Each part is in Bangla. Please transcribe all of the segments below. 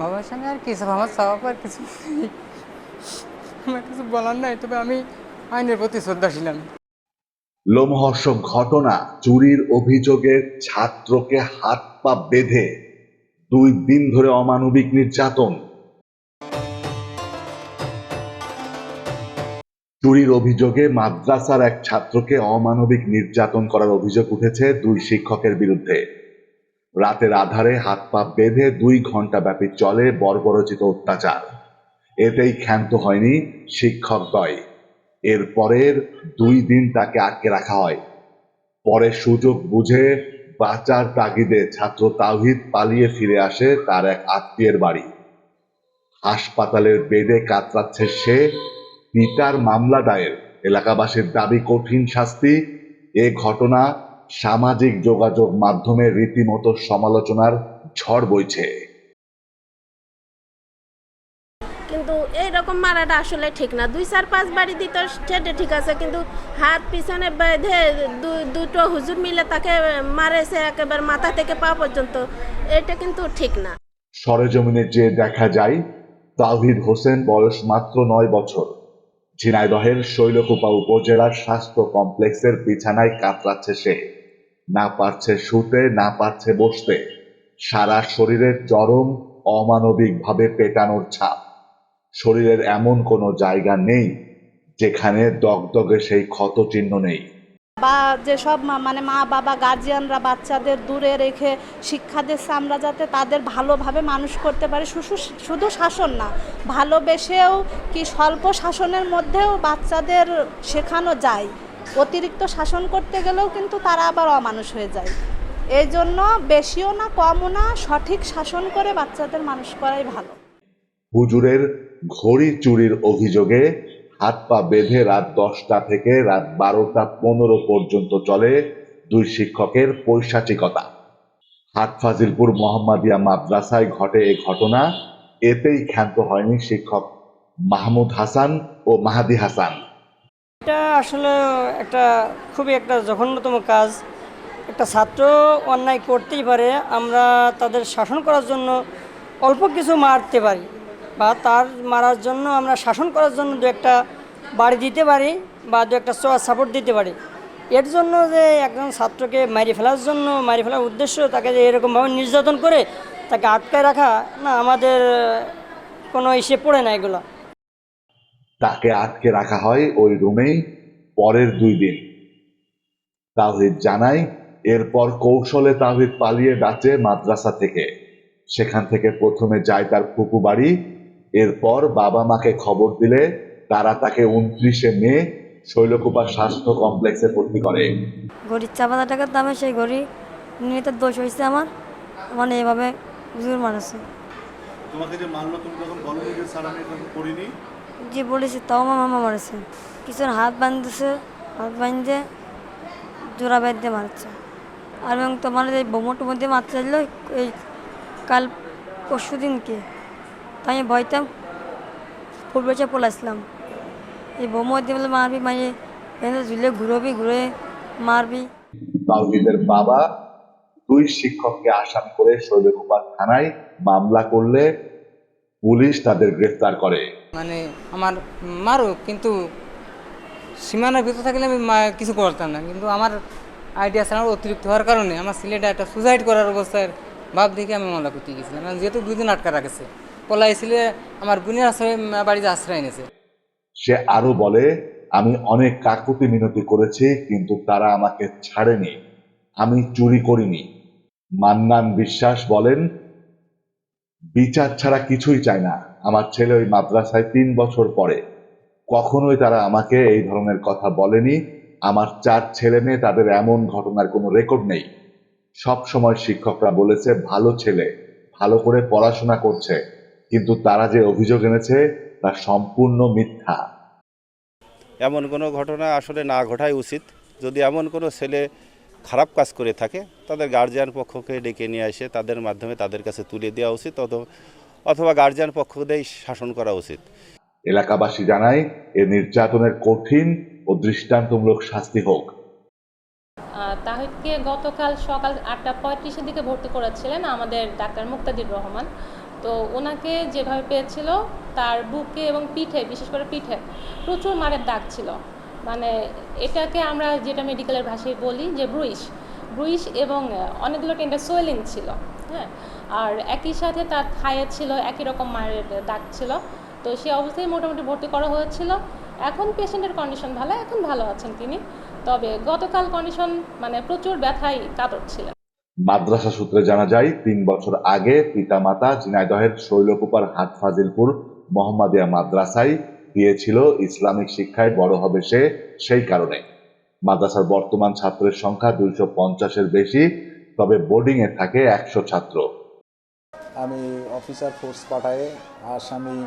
বাবার সঙ্গে আর কিছু আমার চাওয়া কিছু আমার কিছু বলার নাই, তবে আমি আইনের প্রতি শ্রদ্ধাশীল আমি। লোমহর্ষক ঘটনা, চুরির অভিযোগে ছাত্রকে হাত পা বেঁধে দুই দিন ধরে অমানবিক নির্যাতন। চুরির অভিযোগে মাদ্রাসার এক ছাত্রকে অমানবিক নির্যাতন করার অভিযোগ উঠেছে দুই শিক্ষকের বিরুদ্ধে। রাতের আধারে হাত পা বেঁধে দুই ঘণ্টা ব্যাপী চলে বর্বরচিত অত্যাচার। এতেই ক্ষান্ত হয়নি শিক্ষকদ্বয় এর পরের দুই দিন তাকে আটকে রাখা হয়। পরে সুযোগ বুঝে বাঁচার তাগিদে ছাত্র তাওহিদ পালিয়ে ফিরে আসে তার এক আত্মীয়ের বাড়ি। হাসপাতালের বেডে কাতরাচ্ছে সে পিতার মামলা দায়ের। এলাকাবাসীর দাবি কঠিন শাস্তি। এ ঘটনা সামাজিক যোগাযোগ মাধ্যমে রীতিমতো সমালোচনার ঝড় বইছে। কিন্তু এইরকম মারাটা আসলে ঠিক না। দুই চার পাঁচ বাড়ি দিত সেটা ঠিক আছে কিন্তু হাত পিছনে বেঁধে দুটো হুজুর মিলে তাকে মারেছে একেবারে মাথা থেকে পা পর্যন্ত এটা কিন্তু ঠিক না। সরেজমিনে যে দেখা যায় তাওহিদ হোসেন বয়স মাত্র নয় বছর। ঝিনাইদহের শৈলকুপা উপজেলার স্বাস্থ্য কমপ্লেক্সের বিছানায় কাতরাচ্ছে সে। না পারছে শুতে, না পারছে বসতে। সারা শরীরের চরম অমানবিকভাবে পেটানোর ছাপ। শরীরের এমন কোনো জায়গা নেই যেখানে দগদগে সেই ক্ষত চিহ্ন নেই। বা যেসব মানে মা, বাবা গার্জিয়ানরা বাচ্চাদের দূরে রেখে শিক্ষা দিচ্ছে আমরা যাতে তাদের ভালোভাবে মানুষ করতে পারি শুধু শুধু শাসন না, ভালোবেসেও কি স্বল্প শাসনের মধ্যেও বাচ্চাদের শেখানো যায়। অতিরিক্ত শাসন করতে গেলেও কিন্তু তারা আবার অমানুষ হয়ে যায়। এই জন্য বেশিও না, কমও না, সঠিক শাসন করে বাচ্চাদের মানুষ করাই ভালো। হুজুরের ঘড়ি চুরির অভিযোগে হাত পা বেঁধে রাত দশটা থেকে রাত বারোটা পনেরো পর্যন্ত চলে দুই শিক্ষকের পৈশাচিকতা। হাটফাজিলপুর মোহাম্মদিয়া মাদ্রাসায় ঘটে এ ঘটনা, এতেই ক্ষান্ত হয়নি শিক্ষক মাহমুদ হাসান ও মাহাদি হাসান। এটা আসলে একটা খুবই একটা জঘন্যতম কাজ। একটা ছাত্র অন্যায় করতেই পারে, আমরা তাদের শাসন করার জন্য অল্প কিছু মারতে পারি বা তার মারার জন্য আমরা শাসন করার জন্য দু একটা বাড়ি দিতে পারি বা দু একটা সোয়া সাপোর্ট দিতে পারি। এর জন্য যে একজন ছাত্রকে মারি ফেলার জন্য, মারি ফেলার উদ্দেশ্য তাকে যে এরকমভাবে নির্যাতন করে তাকে আটকায় রাখা, না আমাদের কোনো ইসে পড়ে না এগুলো। তাকে আটকে রাখা হয় ওই রুমেই পরের দুই দিন। তাওহিদ জানায় এরপর কৌশলে তাওহিদ পালিয়ে ডাচে মাদ্রাসা থেকে। সেখান থেকে প্রথমে যায় তার ফুপু বাড়ি এরপর বাবা মাকে খবর দিলে তারা তাকে উনত্রিশে মে শৈলকুপা স্বাস্থ্য কমপ্লেক্সে ভর্তি করে। ঘড়ির চার হাজার টাকার দামে সেই ঘড়ি নিয়ে তো দোষ হয়েছে আমার। মানে এভাবে হুজুর মানুষে তোমাকে যে মারলো তুমি তখন বলনি যে স্যার আমি করিনি যে বলেছি, তাও আমার মামা মারেছে। কিছু হাত বাঁধতেছে হাত বাঁধতে জোড়া বেঁধে মারছে। আর এবং তোমার এই বোমোটো মধ্যে মারতে চাইলো, এই কাল পরশু দিনকে। তাই আমি ভয়তাম ফুল বেচে পলাইছিলাম এই বোমো দিয়ে বলে মারবি মাইয়ে এখানে ঝুলে ঘুরবি, ঘুরে মারবি। তাওহিদের বাবা দুই শিক্ষককে আসামি করে শৈলকুপা থানায় মামলা করলে পুলিশ তাদের গ্রেফতার করে। মানে আমার মারুক কিন্তু সীমানার ভিতর থাকলে আমি কিছু করতাম না। কিন্তু আমার আইডিয়া ছাড়া অতিরিক্ত হওয়ার কারণে আমার সিলেটে একটা সুসাইড করার অবস্থায় ভাব দেখে আমি মামলা করতে গেছিলাম। যেহেতু দুই দিন আটকা রাখেছে পলাইছিলে আমার বোনের আশ্রয় বাড়িতে আশ্রয় এনেছে। সে আরও বলে আমি অনেক কাকুতি মিনতি করেছি কিন্তু তারা আমাকে ছাড়েনি। আমি চুরি করিনি। মান্নান বিশ্বাস বলেন বিচার ছাড়া কিছুই চায় না। আমার ছেলে ওই মাদ্রাসায় তিন বছর পরে কখনোই তারা আমাকে এই ধরনের কথা বলেনি। আমার চার ছেলে মেয়ে, তাদের এমন ঘটনার কোনো রেকর্ড নেই। সব সময় শিক্ষকরা বলেছে, ভালো ছেলে, ভালো করে পড়াশোনা করছে, কিন্তু তারা যে অভিযোগ এনেছে, তা সম্পূর্ণ মিথ্যা। এমন কোনো ঘটনা আসলে না ঘটাই উচিত। যদি এমন কোনো ছেলে খারাপ কাজ করে থাকে তাদের গার্জিয়ান পক্ষকে ডেকে নিয়ে এসে তাদের মাধ্যমে তাদের কাছে তুলে দেওয়া উচিত অথবা অথবা গার্জিয়ান পক্ষ দিয়েই শাসন করা উচিত। এলাকাবাসী জানায় এ নির্যাতনের কঠিন ও দৃষ্টান্তমূলক শাস্তি হোক। তাহিদকে গতকাল সকাল আটটা পঁয়ত্রিশের দিকে ভর্তি করেছিলেন আমাদের ডাক্তার মুক্তাদির রহমান। তো ওনাকে যেভাবে পেয়েছিল তার বুকে এবং পিঠে বিশেষ করে পিঠে প্রচুর মারের দাগ ছিল। মানে এটাকে আমরা যেটা মেডিকেলের ভাষায় বলি যে ব্রুইশ। ব্রুইশ এবং অনেকগুলো টেন্ডার সোয়েলিং ছিল হ্যাঁ? আর একই সাথে তার থায়ে ছিল, একই রকম মায়ের দাগ ছিল। তো সে অবস্থায় মোটামুটি ভর্তি করা হয়েছিল। এখন পেশেন্টের কন্ডিশন ভালো, এখন ভালো আছেন তিনি। তবে গতকাল কন্ডিশন মানে প্রচুর ব্যথায় কাতর মাদ্রাসা সূত্রে জানা যায়, তিন বছর আগে পিতামাতা ঝিনাইদহের শৈলকুপার হাট ফাজিলপুর মোহাম্মদিয়া মাদ্রাসায় দিয়েছিল, ইসলামিক শিক্ষায় বড় হবে সে সেই কারণে। মাদ্রাসার বর্তমান ছাত্রের সংখ্যা দুইশো পঞ্চাশের বেশি, তবে বোর্ডিং এ থাকে একশো ছাত্র। আমি অফিসার ফোর্স পাঠায়ে আসামি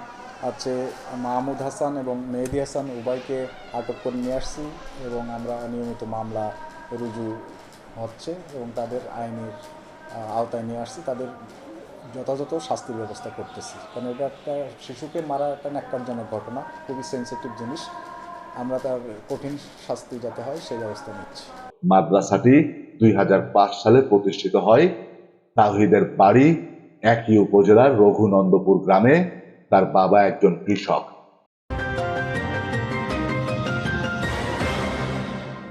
হচ্ছে মাহমুদ হাসান এবং মেহেদি হাসান উভয়কে আটক করে নিয়ে আসছি এবং আমরা নিয়মিত মামলা রুজু হচ্ছে এবং তাদের আইনের আওতায় নিয়ে আসছি। তাদের যথাযথ শাস্তির ব্যবস্থা করতেছি। কারণ এটা একটা শিশুকে মারা একটা ন্যাক্কারজনক ঘটনা, খুবই সেন্সিটিভ জিনিস। আমরা তার কঠিন শাস্তি যাতে হয়, সেই ব্যবস্থা নিচ্ছি। মাদ্রাসাটি দুই হাজার পাঁচ সালে প্রতিষ্ঠিত হয় তাহিদের বাড়ি একই উপজেলার রঘুনন্দপুর গ্রামে। তার বাবা একজন কৃষক।